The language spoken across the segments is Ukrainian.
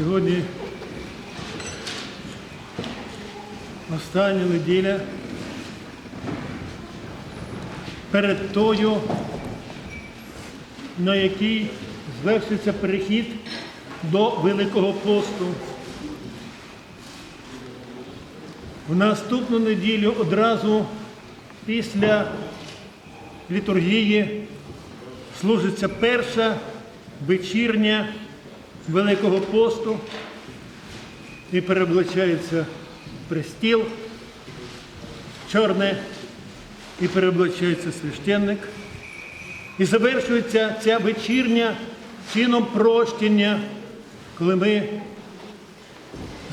Сьогодні остання неділя перед тою, на якій звершиться перехід до Великого посту. В наступну неділю одразу після літургії служиться перша вечірня Великого посту і переоблачається престіл чорне і переоблачається священник. І завершується ця вечірня чином прощення, коли ми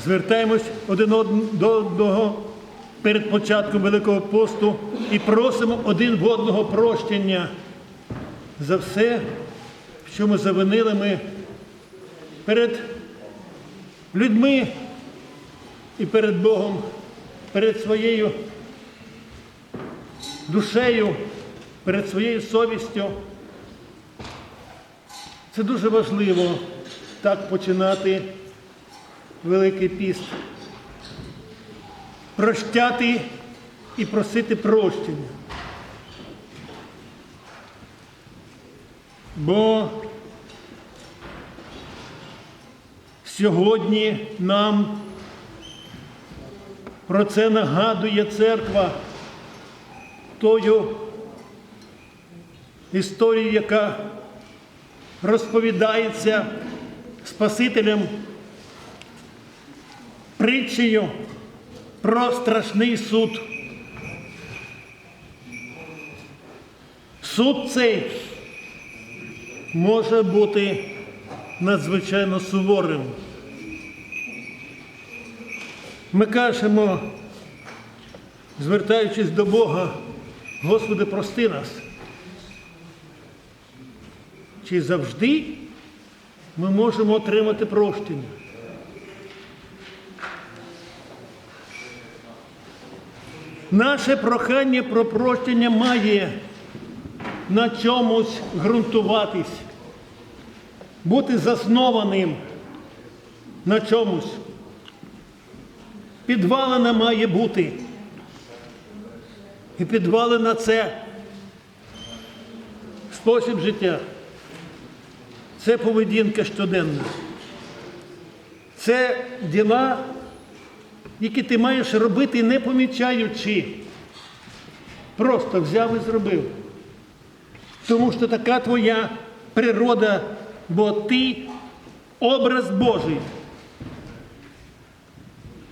звертаємось один до одного перед початком Великого посту і просимо один в одного прощення за все, що ми завинили ми перед людьми і перед Богом, перед своєю душею, перед своєю совістю. Це дуже важливо так починати Великий піст. Прощати і просити прощення. Бо сьогодні нам про це нагадує церква тою історією, яка розповідається Спасителем притчею про страшний суд. Суд цей може бути надзвичайно суворим. Ми кажемо, звертаючись до Бога, Господи, прости нас. Чи завжди ми можемо отримати прощення? Наше прохання про прощення має на чомусь ґрунтуватись, бути заснованим на чомусь. Підвалина має бути. І підвалина це спосіб життя. Це поведінка щоденна. Це діла, які ти маєш робити, не помічаючи. Просто взяв і зробив. Тому що така твоя природа, бо ти образ Божий.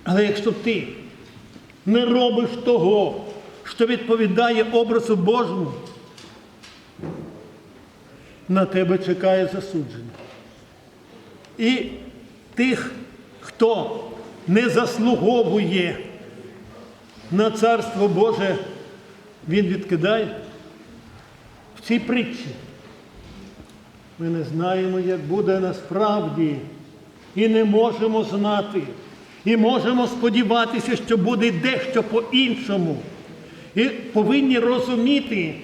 Але якщо ти не робиш того, що відповідає образу Божому, на тебе чекає засудження. І тих, хто не заслуговує на Царство Боже, він відкидає в цій притчі. Ми не знаємо, як буде насправді, і не можемо знати. І можемо сподіватися, що буде дещо по-іншому. І повинні розуміти,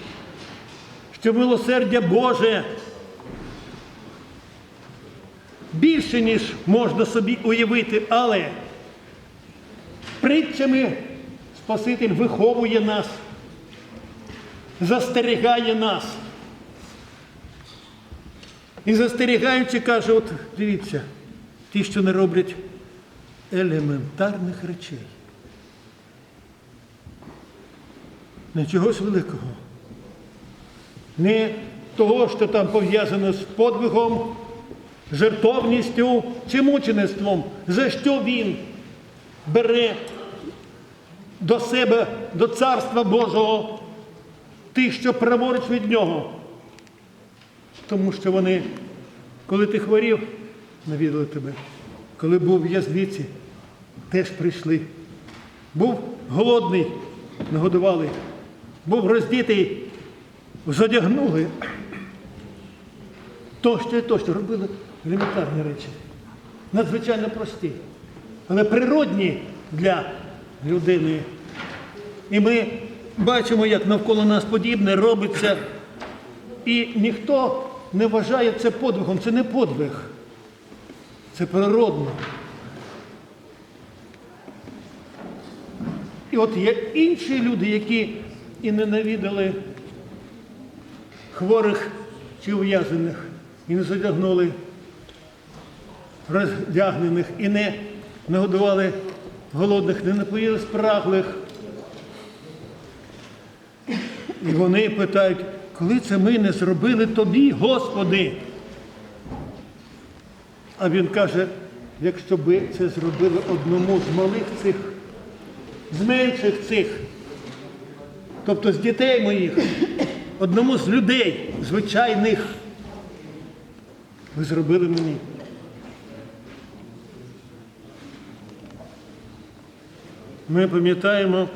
що милосердя Боже більше, ніж можна собі уявити, але притчами Спаситель виховує нас, застерігає нас. І застерігаючи, каже, от дивіться, ті, що не роблять елементарних речей. Не чогось великого. Не того, що там пов'язано з подвигом, жертовністю чи мучеництвом, за що він бере до себе, до Царства Божого тих, що праворуч від нього. Тому що вони, коли ти хворів, навідали тебе. Коли був в в'язниці, теж прийшли. Був голодний, нагодували. Був роздітий, задягнули. Тощо і тощо робили елементарні речі. Надзвичайно прості, але природні для людини. І ми бачимо, як навколо нас подібне робиться. І ніхто не вважає це подвигом, це не подвиг. Це природно. І от є інші люди, які і ненавидали хворих чи ув'язаних, і не задягнули роздягнених, і не нагодували голодних, не напоїли спраглих. І вони питають, коли це ми не зробили тобі, Господи? А він каже, якщо ви це зробили одному з малих цих, з менших цих, тобто з дітей моїх, одному з людей, звичайних, ви зробили мені. Ми пам'ятаємо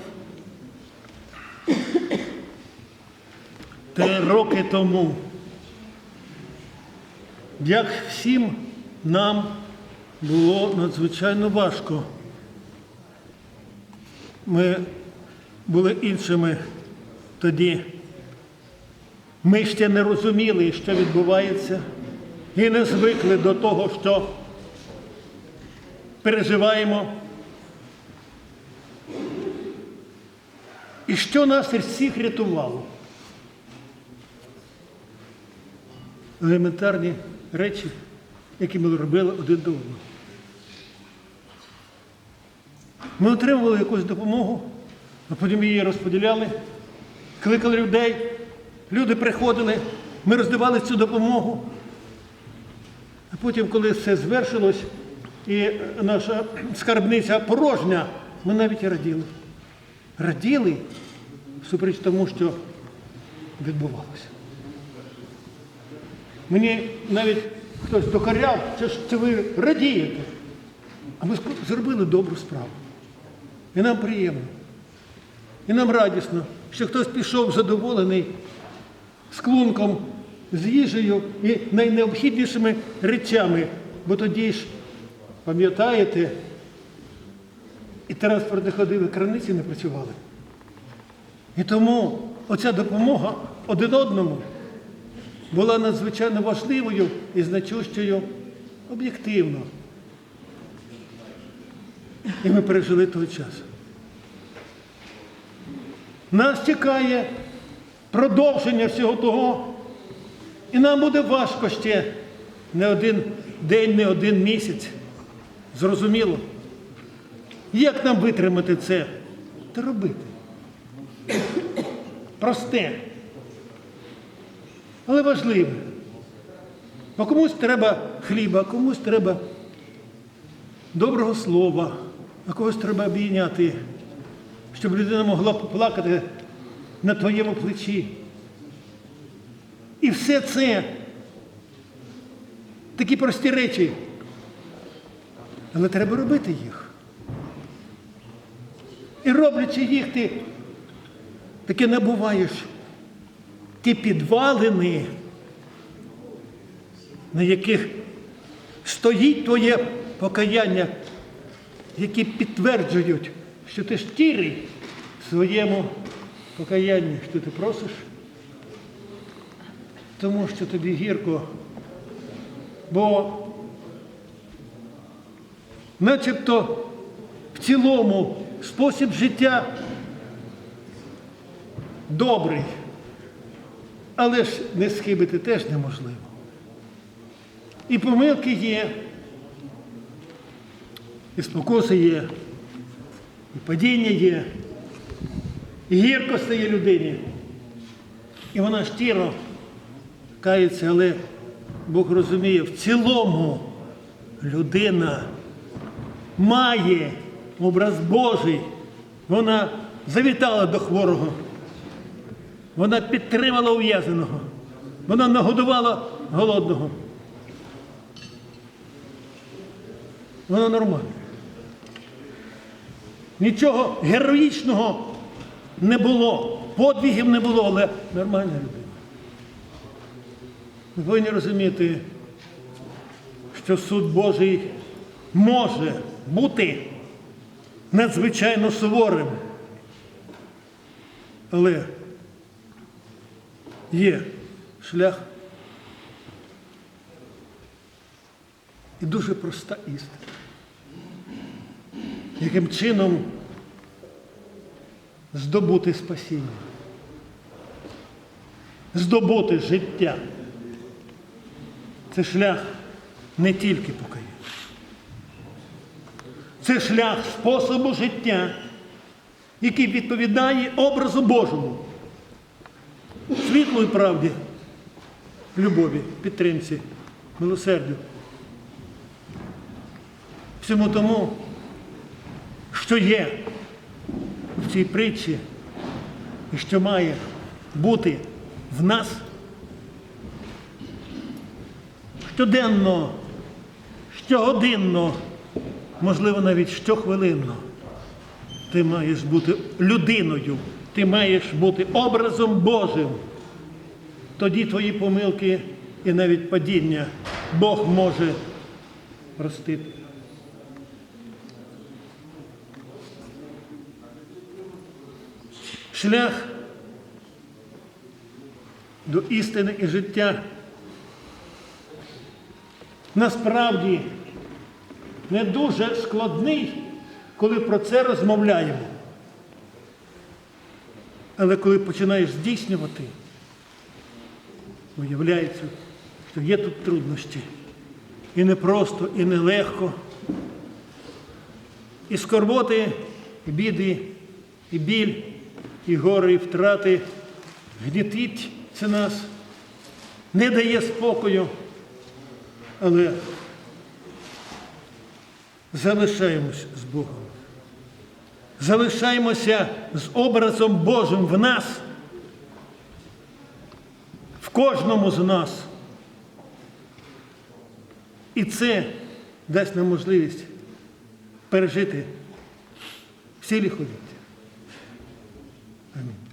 три роки тому, як всім нам було надзвичайно важко. Ми були іншими тоді. Ми ще не розуміли, що відбувається, і не звикли до того, що переживаємо. І що нас всіх рятувало? Елементарні речі, які ми робили один до одного. Ми отримували якусь допомогу, а потім її розподіляли, кликали людей, люди приходили, ми роздавали цю допомогу. А потім, коли все звершилось, і наша скарбниця порожня, ми навіть і раділи. Раділи супереч тому, що відбувалося. Мені навіть хтось докоряв, це ж це ви радієте. А ми зробили добру справу. І нам приємно. І нам радісно, що хтось пішов задоволений з з їжею і найнеобхіднішими речами. Бо тоді ж, пам'ятаєте, і транспортні ходили, краниці не працювали. І тому оця допомога один одному була надзвичайно важливою і значущою об'єктивно. І ми пережили той час. Нас чекає продовження всього того, і нам буде важко ще не один день, не один місяць. Зрозуміло. Як нам витримати це? Та робити. Просте. Але важливе. Бо комусь треба хліба, комусь треба доброго слова, а когось треба обійняти, щоб людина могла поплакати на твоєму плечі. І все це такі прості речі. Але треба робити їх. І роблячи їх, ти таки набуваєш ті підвалини, на яких стоїть твоє покаяння, які підтверджують, що ти щирий в своєму покаянні, що ти просиш, тому що тобі гірко, бо начебто в цілому спосіб життя добрий, але ж не схибити теж неможливо. І помилки є, і спокуси є, і падіння є, і гірко стає людині. І вона щиро кається, але Бог розуміє, в цілому людина має образ Божий. Вона завітала до хворого. Вона підтримала ув'язаного. Вона нагодувала голодного. Вона нормальна. Нічого героїчного не було, подвігів не було, але нормальна людина. Ви повинні розуміти, що суд Божий може бути надзвичайно суворим. Але є шлях. і дуже проста істина. Яким чином здобути спасіння, здобути життя. Це шлях не тільки покаяння. Це шлях способу життя, який відповідає образу Божому, світлої правді, любові, підтримці, милосердю. Всьому тому, що є в цій притчі і що має бути в нас щоденно, щогодинно, можливо, навіть щохвилинно. Ти маєш бути людиною, ти маєш бути образом Божим. Тоді твої помилки і навіть падіння Бог може простити. Шлях до істини і життя насправді не дуже складний, коли про це розмовляємо. Але коли починаєш здійснювати, виявляється, що є тут труднощі. І не просто, і не легко. І скорботи, і біди, і біль, і гори, і втрати гнітить це нас, не дає спокою, але залишаємось з Богом. Залишаємося з образом Божим в нас, в кожному з нас. І це дасть нам можливість пережити всі ліховіття. Amén.